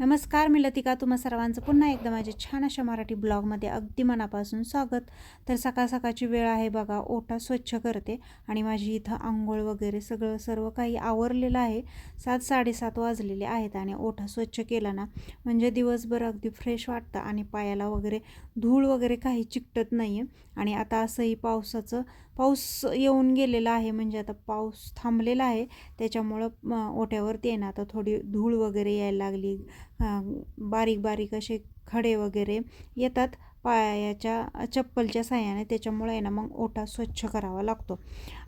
नमस्कार मी लतिका. तुम्हा सर्वांचं पुन्हा एकदा माझ्या छान अशा मराठी ब्लॉगमध्ये अगदी मनापासून स्वागत. तर सकाळ सकाळची वेळ आहे बघा ओटा स्वच्छ करते आणि माझी इथं आंघोळ वगैरे सगळं सर्व काही आवरलेलं आहे. सात साडेसात वाजलेले आहेत आणि ओठा स्वच्छ केला ना म्हणजे दिवसभर अगदी फ्रेश वाटतं आणि पायाला वगैरे धूळ वगैरे काही चिकटत नाही आहे आणि आता असंही पावसाचं पाऊस येऊन गेलेला आहे म्हणजे आता पाऊस थांबलेला आहे. त्याच्यामुळं ओट्यावरती आहे ना आता थोडी धूळ वगैरे यायला लागली. बारीक बारीक असे खडे वगैरे येतात पायाच्या चप्पलच्या साह्याने. त्याच्यामुळे आहे ना मग ओटा स्वच्छ करावा लागतो.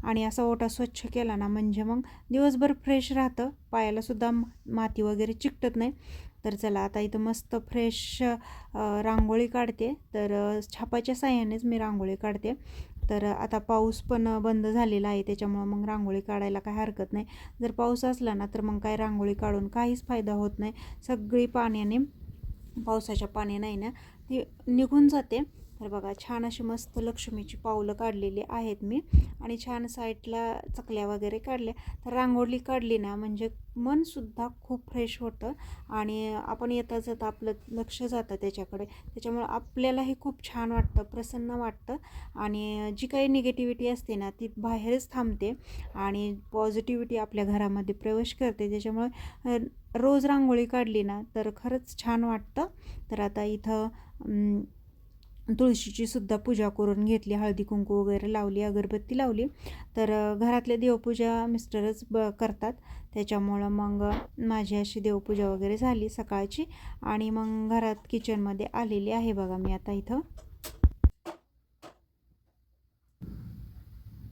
आणि असा ओटा स्वच्छ केला ना म्हणजे मग दिवसभर फ्रेश राहतं. पायालासुद्धा माती वगैरे चिकटत नाही. तर चला आता इथं मस्त फ्रेश रांगोळी काढते. तर छापाच्या साह्यानेच मी रांगोळी काढते. तर आता पाऊस पण बंद झालेला आहे. त्याच्यामुळं मग रांगोळी काढायला काय हरकत नाही. जर पाऊस असला ना तर मग काय रांगोळी काढून काहीच फायदा होत नाही. सगळी पाण्याने पावसाच्या पाण्याने ना ती निघून जाते. तर बघा छान अशी मस्त लक्ष्मीची पावलं काढलेली आहेत मी. आणि छान साईडला चकल्या वगैरे काढल्या. तर रांगोळी काढली ना म्हणजे मनसुद्धा खूप फ्रेश होतं. आणि आपण येता जाता आपलं लक्ष जातं त्याच्याकडे. त्याच्यामुळं आपल्यालाही खूप छान वाटतं प्रसन्न वाटतं. आणि जी काही निगेटिव्हिटी असते ना ती बाहेरच थांबते. आणि पॉझिटिव्हिटी आपल्या घरामध्ये प्रवेश करते. त्याच्यामुळे रोज रांगोळी काढली ना तर खरंच छान वाटतं. तर आता इथं तुळशीची सुद्धा पूजा करून घेतली हळदी कुंकू वगैरे लावली अगरबत्ती लावली. तर घरातल्या घरातले देवपूजा मिस्टरच ब करतात. त्याच्यामुळं मग माझी अशी देवपूजा वगैरे झाली सकाळची आणि मग घरात किचनमध्ये आलेली आहे बघा मी आता इथं.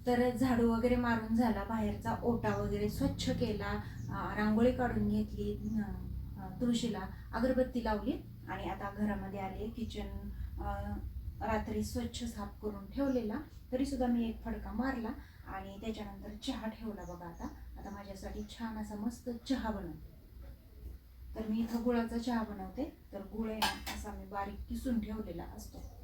तर झाडू वगैरे मारून झाला बाहेरचा ओटा वगैरे स्वच्छ केला रांगोळी काढून घेतली तुळशीला अगरबत्ती लावली आणि आता घरामध्ये आले किचन रात्री स्वच्छ साफ करून ठेवलेला. तरीसुद्धा मी एक फडका मारला आणि त्याच्यानंतर चहा ठेवला बघा आता. आता माझ्यासाठी छान असा मस्त चहा बनवते. तर मी इथं गुळाचा चहा बनवते. तर गुळ आहे असा मी बारीक किसून ठेवलेला असतो.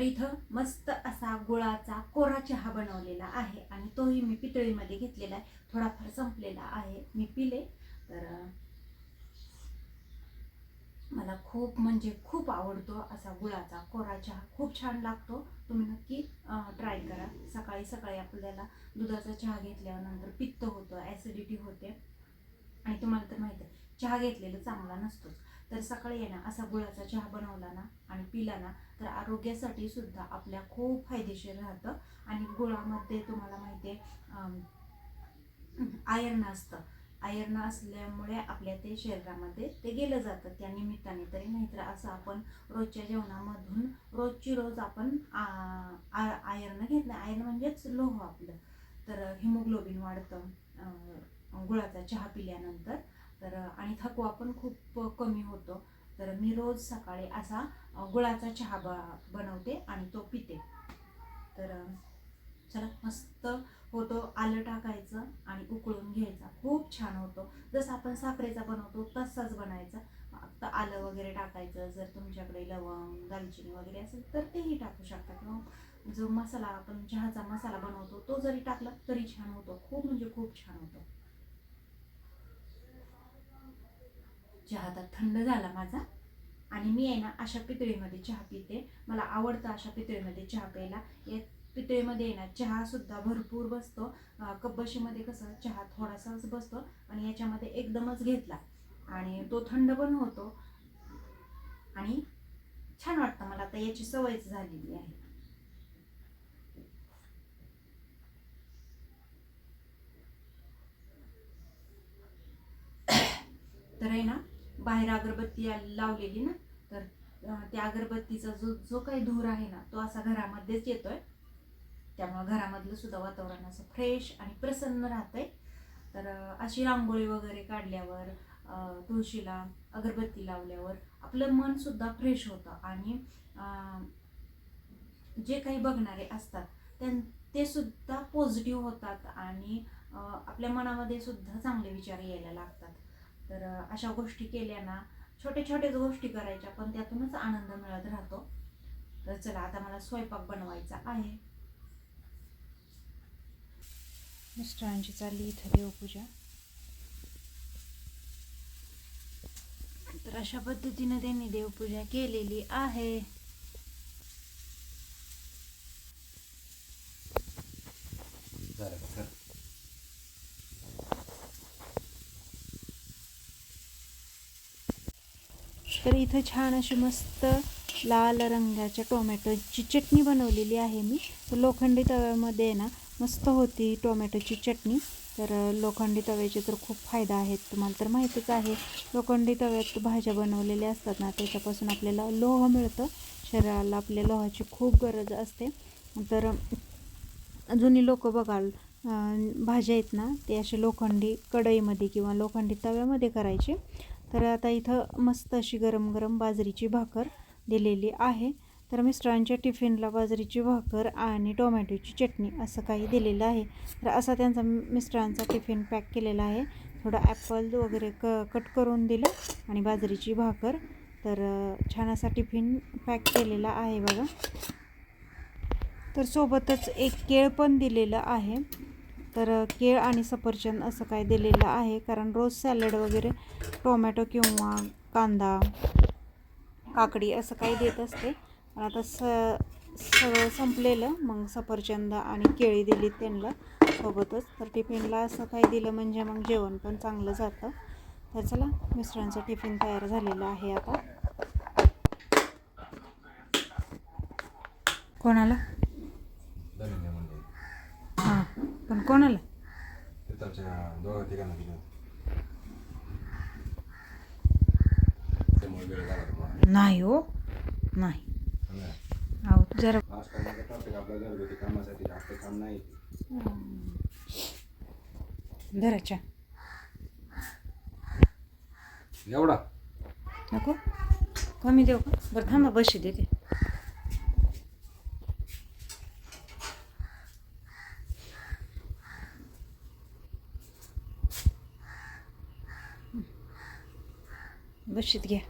तर इथं मस्त असा गुळाचा कोरा चहा बनवलेला आहे आणि तोही मी पितळीमध्ये घेतलेला आहे. थोडाफार संपलेला आहे. मी पिले. तर मला खूप म्हणजे खूप आवडतो असा गुळाचा कोरा चहा. खूप छान लागतो. तुम्ही नक्की ट्राय करा. सकाळी सकाळी आपल्याला दुधाचा चहा घेतल्यानंतर पित्त होतं ॲसिडिटी होते. आणि तुम्हाला तर माहिती आहे चहा घेतलेला चांगला नसतोच. तर सकाळी आहे असा गुळाचा चहा बनवला ना आणि पिला ना तर आरोग्यासाठी सुद्धा आपल्या खूप फायदेशीर राहतं. आणि गुळामध्ये तुम्हाला माहिती आहे आयर्न असतं. आयर्न असल्यामुळे आपल्या ते शरीरामध्ये ते गेलं जातं त्या निमित्ताने. तरी नाहीतर असं आपण रोजच्या जेवणामधून रोजची रोज आपण आयर्न घेतलं. आयर्न म्हणजेच लोह आपलं. तर हिमोग्लोबिन वाढतं गुळाचा चहा पिल्यानंतर. तर आणि थकवा पण खूप कमी होतो. तर मी रोज सकाळी असा गुळाचा चहा ब बनवते आणि तो पिते. तर अ, चला मस्त होतो आलं टाकायचं आणि उकळून घ्यायचा. खूप छान होतो. जसं आपण साखरेचा बनवतो तसाच बनायचा. फक्त आलं वगैरे टाकायचं. जर तुमच्याकडे लवंग दालचिनी वगैरे असेल तर तेही टाकू शकता. किंवा जो मसाला आपण चहाचा मसाला बनवतो तो जरी टाकला तरी छान होतो. खूप म्हणजे खूप छान होतो. चहा आता थंड झाला माझा. आणि मी आहे ना अशा पितळीमध्ये चहा पिते. मला आवडतं अशा पितळीमध्ये चहा प्यायला. या पितळीमध्ये आहे ना चहा सुद्धा भरपूर बसतो. कब्बशीमध्ये कसं चहा थोडासाच बसतो आणि याच्यामध्ये एकदमच घेतला. आणि तो थंड पण होतो. आणि छान वाटतं मला आता याची सवयच झालेली आहे. तर आहे ना बाहेर अगरबत्ती लावलेली ना तर त्या अगरबत्तीचा जो जो काही धूर आहे ना तो असा घरामध्येच येतोय. त्यामुळं घरामधलं सुद्धा वातावरण असं फ्रेश आणि प्रसन्न राहतंय. तर अशी रांगोळी वगैरे काढल्यावर तुळशीला अगरबत्ती लावल्यावर आपलं मन सुद्धा फ्रेश होतं. आणि जे काही बघणारे असतात त्यां ते सुद्धा पॉझिटिव्ह होतात आणि आपल्या मनामध्ये सुद्धा चांगले विचार यायला लागतात. तर अशा गोष्टी केल्या ना छोट्या छोट्याच गोष्टी करायच्या पण त्यातूनच आनंद मिळत राहतो. तर चला आता मला स्वयंपाक बनवायचा आहे. मिस्टरांची चालली इथं देवपूजा. तर अशा पद्धतीने त्यांनी देवपूजा केलेली आहे का सर तर इथं छान अशी मस्त लाल रंगाच्या टोमॅटोची चटणी बनवलेली आहे मी. तर लोखंडी तव्यामध्ये आहे ना मस्त होती टोमॅटोची चटणी. तर लोखंडी तव्याचे तर खूप फायदा आहेत तुम्हाला तर माहितीच आहे. लोखंडी तव्यात भाज्या बनवलेल्या असतात ना त्याच्यापासून आपल्याला लोह मिळतं. शरीराला आपल्या लोहाची खूप गरज असते. तर जुनी लोक बघाल भाज्या आहेत ना ते असे लोखंडी कढईमध्ये किंवा लोखंडी तव्यामध्ये करायचे. तर आता इथं मस्त अशी गरम गरम बाजरीची भाकर दिलेली आहे. तर मिस्टरांच्या टिफिनला बाजरीची भाकर आणि टोमॅटोची चटणी असं काही दिलेलं आहे. तर असा त्यांचा मिस्टरांचा टिफिन पॅक केलेला आहे. थोडं ॲपल वगैरे क कट करून दिलं आणि बाजरीची भाकर. तर छान असा टिफिन पॅक केलेला आहे बघा. तर सोबतच एक केळ पण दिलेलं आहे. तर केळ आणि सफरचंद असं काय दिलेलं आहे. कारण रोज सॅलड वगैरे टोमॅटो किंवा कांदा काकडी असं काही देत असते. पण आता स सगळं संपलेलं. मग सफरचंद आणि केळी दिली त्यांना सोबतच. तर टिफिनला असं काही दिलं म्हणजे मग जेवण पण चांगलं जातं. तर चला मिस्टरांचं टिफिन तयार झालेलं आहे आता. कोणाला? पण कोणाला? तिथलच्या दोघा तिघांना दिलं त्यामुळे वेळ झाला तुम्हाला नाही हो नाही. अहो जरा आपल्या घरगुती कामासाठी जास्त काम नाही. धराच्या एवढा? नको. कमी देऊ का? बरं थांबा बशी देते. बशीत घ्या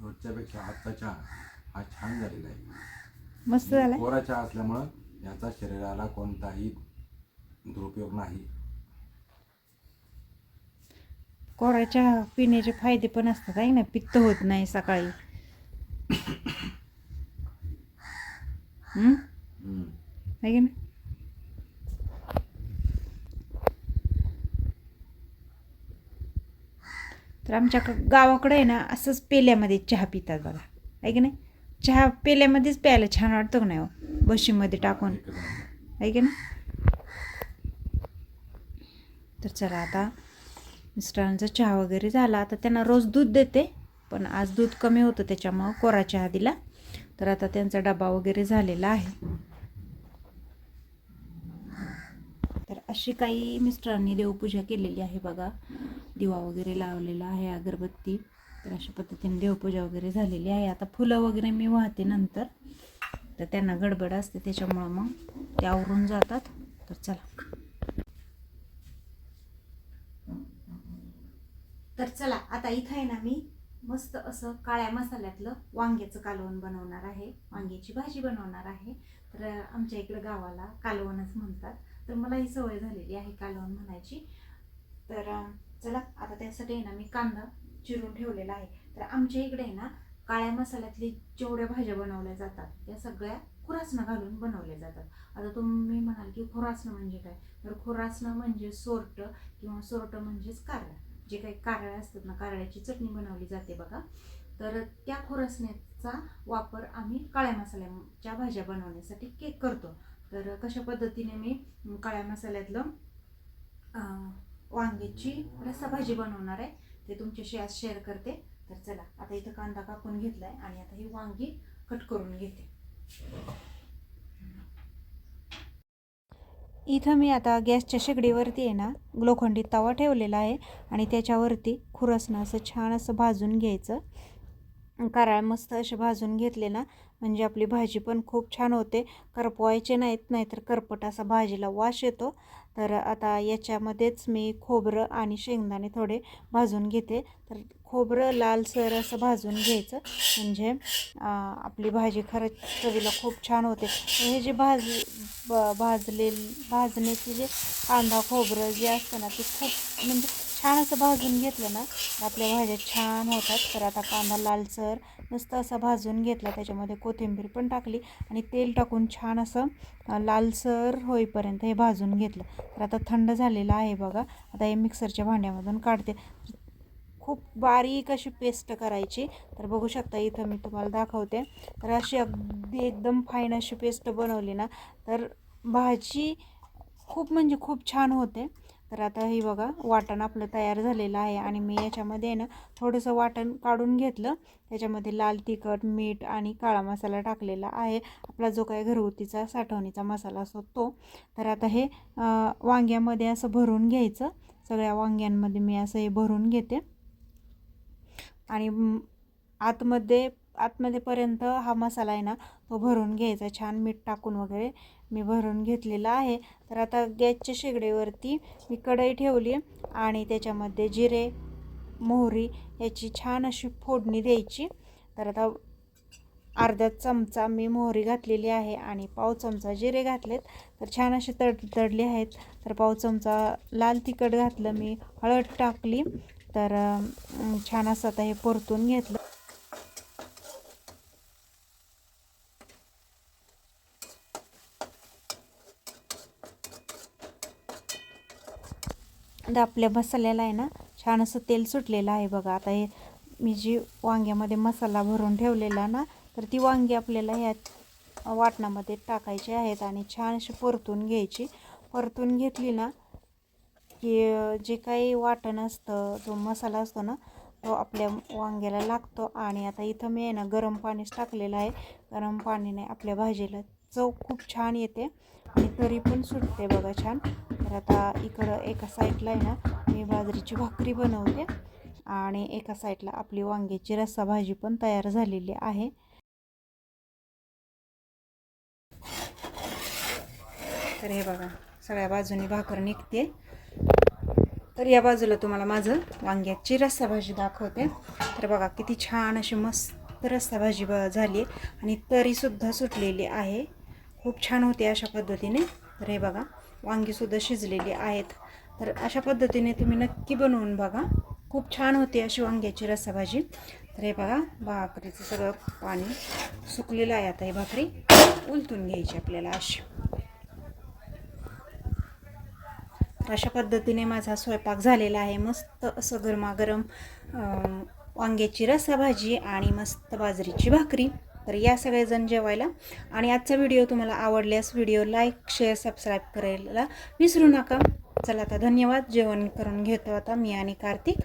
रोजच्यापेक्षा आजचा चहा हा छान झालेला आहे. मस्त झालाय? कोरा चहा असल्यामुळं याचा शरीराला कोणताही दुरुपयोग नाही. कोरा चहा पिण्याचे फायदे पण असतात आहे ना? पित्त होत नाही सकाळी. आहे की नाही? तर आमच्या गावाकडे आहे ना असंच पेल्यामध्ये चहा पितात बघा. आहे की नाही? चहा पेल्यामध्येच प्यायला छान वाटतं का नाही हो? बशीमध्ये टाकून. आहे की नाही? तर चला आता मिस्टरांचा चहा वगैरे झाला. आता त्यांना रोज दूध देते पण आज दूध कमी होतं त्याच्यामुळं कोरा चहा दिला तर आता त्यांचा डबा वगैरे झालेला आहे. तर अशी काही मिस्टरांनी देवपूजा केलेली आहे बघा. दिवा वगैरे लावलेला आहे अगरबत्ती. तर अशा पद्धतीने देवपूजा वगैरे झालेली आहे. आता फुलं वगैरे मी वाहते नंतर. तर त्यांना गडबड असते त्याच्यामुळं मग ते आवरून जातात. तर चला. तर चला आता इथं आहे ना मी मस्त असं काळ्या मसाल्यातलं वांग्याचं कालवण बनवणार आहे. वांग्याची भाजी बनवणार आहे. तर आमच्या इकडं गावाला कालवणच म्हणतात. तर मला ही सवय झालेली आहे कालवण म्हणायची. तर चला आता त्यासाठी आहे ना मी कांदा चिरून ठेवलेला आहे. तर आमच्या इकडे आहे ना काळ्या मसाल्यातली जेवढ्या भाज्या बनवल्या जातात त्या सगळ्या खुरासनं घालून बनवल्या जातात. आता तुम्ही म्हणाल की खुरासनं म्हणजे काय? तर खुरासनं म्हणजे सोरटं किंवा सोरटं म्हणजेच कारळा जे काही कारळे असतात ना कारळ्याची चटणी बनवली जाते बघा. तर त्या खुरसण्याचा वापर आम्ही काळ्या मसाल्याच्या भाज्या बनवण्यासाठी केक करतो. तर कशा पद्धतीने मी काळ्या मसाल्यातलं वांग्याची रस्सा भाजी बनवणार आहे ते तुमच्याशी आज शेअर करते. तर चला आता इथं कांदा कापून घेतला आहे आणि आता ही वांगी कट करून घेते. इथं मी आता गॅसच्या शेगडीवरती आहे ना लोखंडी तवा ठेवलेला आहे आणि त्याच्यावरती खुरसणं असं छान असं भाजून घ्यायचं. कारळ मस्त असे भाजून घेतले ना म्हणजे आपली भाजी पण खूप छान होते. करपवायचे नाहीत नाहीतर करपट असा भाजीला वाश येतो. तर आता याच्यामध्येच मी खोबरं आणि शेंगदाणे थोडे भाजून घेते. तर खोबरं लालसर असं भाजून घ्यायचं. म्हणजे आपली भाजी खरंच चवीला खूप छान होते. हे जे भाज ब भाजले भाजण्याचे जे कांदा खोबरं जे असतं ना ते खूप म्हणजे छान असं भाजून घेतलं ना आपल्या भाज्या छान होतात. तर आता कांदा लालसर नुसतं असा भाजून घेतला त्याच्यामध्ये कोथिंबीर पण टाकली आणि तेल टाकून छान असं लालसर होईपर्यंत हे भाजून घेतलं. तर आता थंड झालेलं आहे बघा. आता हे मिक्सरच्या भांड्यामधून काढते. खूप बारीक अशी पेस्ट करायची. तर बघू शकता इथं मी तुम्हाला दाखवते. तर अशी अगदी एकदम फाईन अशी पेस्ट बनवली ना तर भाजी खूप म्हणजे खूप छान होते. तर आता हे बघा वाटण आपलं तयार झालेलं आहे आणि मी याच्यामध्ये आहे ना थोडंसं वाटण काढून घेतलं. त्याच्यामध्ये लाल तिखट मीठ आणि काळा मसाला टाकलेला आहे. आपला जो काही घरगुतीचा साठवणीचा मसाला असतो तो. तर आता हे वांग्यामध्ये असं भरून घ्यायचं. सगळ्या वांग्यांमध्ये मी असं हे भरून घेते. आणि आतमध्ये आतमध्येपर्यंत हा मसाला आहे ना तो भरून घ्यायचा. छान मीठ टाकून वगैरे. मी भरून घेतलेला आहे. तर आता गॅसच्या शेगडीवरती मी कढई ठेवली आणि त्याच्यामध्ये जिरे मोहरी याची छान अशी फोडणी द्यायची. तर आता अर्धा चमचा मी मोहरी घातलेली आहे आणि पाव चमचा जिरे घातलेत. तर छान असे तड तडले आहेत. तर पाव चमचा लाल तिखट घातलं मी हळद टाकली. तर छान असं आता हे परतून घेतलं. आता आपल्या मसाल्याला आहे ना छान असं तेल सुटलेलं आहे बघा. आता हे मी जी वांग्यामध्ये मसाला भरून ठेवलेला ना तर ती वांगी आपल्याला ह्या वाटणामध्ये टाकायची आहेत आणि छान अशी परतून घ्यायची. परतून घेतली ना की जे काही वाटण असतं जो मसाला असतो ना तो आपल्या वांग्याला लागतो. आणि आता इथं मी आहे ना गरम पाणीच टाकलेलं आहे. गरम पाणीने आपल्या भाजीला चव खूप छान येते आणि तरी पण सुटते बघा छान. तर आता इकडं एका साईडला आहे ना मी बाजरीची भाकरी बनवते आणि एका साईडला आपली वांग्याची रस्सा भाजी पण तयार झालेली आहे. तर हे बघा सगळ्या बाजूनी भाकर निघते. तर या बाजूला तुम्हाला माझं वांग्याची रस्सा भाजी दाखवते. तर बघा किती छान अशी मस्त रस्सा भाजी ब झाली आहे आणि तरीसुद्धा सुटलेली आहे. खूप छान होते अशा पद्धतीने. तर हे बघा वांगीसुद्धा शिजलेली आहेत. तर अशा पद्धतीने तुम्ही नक्की बनवून बघा. खूप छान होते अशी वांग्याची रसाभाजी. तर हे बघा भाकरीचं सगळं पाणी सुकलेलं आहे आता ही भाकरी. उलतून घ्यायची आपल्याला अशी. तर अशा पद्धतीने माझा स्वयंपाक झालेला आहे. मस्त असं गरमागरम वांग्याची रसाभाजी आणि मस्त बाजरीची भाकरी. तर या सगळेजण जेवायला. आणि आजचा व्हिडिओ तुम्हाला आवडल्यास व्हिडिओ लाईक शेअर सबस्क्राईब करायला विसरू नका. चला आता धन्यवाद. जेवण करून घेतो आता मी आणि कार्तिक.